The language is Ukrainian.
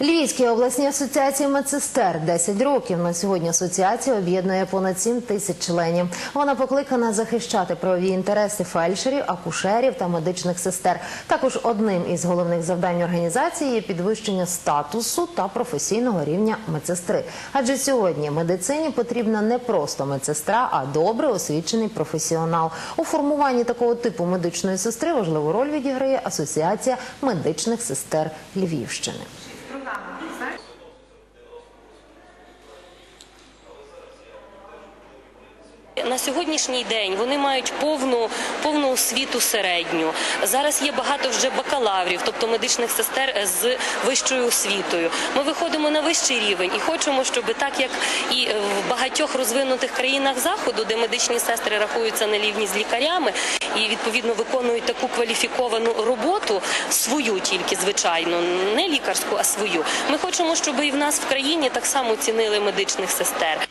Львівській обласній асоціації медсестер 10 років. На сьогодні асоціація об'єднує понад 7 тисяч членів. Вона покликана захищати правові інтереси фельдшерів, акушерів та медичних сестер. Також одним із головних завдань організації є підвищення статусу та професійного рівня медсестри. Адже сьогодні медицині потрібна не просто медсестра, а добре освічений професіонал. У формуванні такого типу медичної сестри важливу роль відіграє асоціація медичних сестер Львівщини. На сьогоднішній день вони мають повну повну освіту середню. Зараз є багато вже бакалаврів, тобто медичних сестер з вищою освітою. Ми виходимо на вищий рівень і хочемо, щоб так як і в багатьох розвинутих країнах заходу, де медичні сестри рахуються на рівні з лікарями і відповідно виконують таку кваліфіковану роботу, свою тільки звичайно, не лікарську, а свою. Ми хочемо, щоб і в нас в країні так само цінили медичних сестер.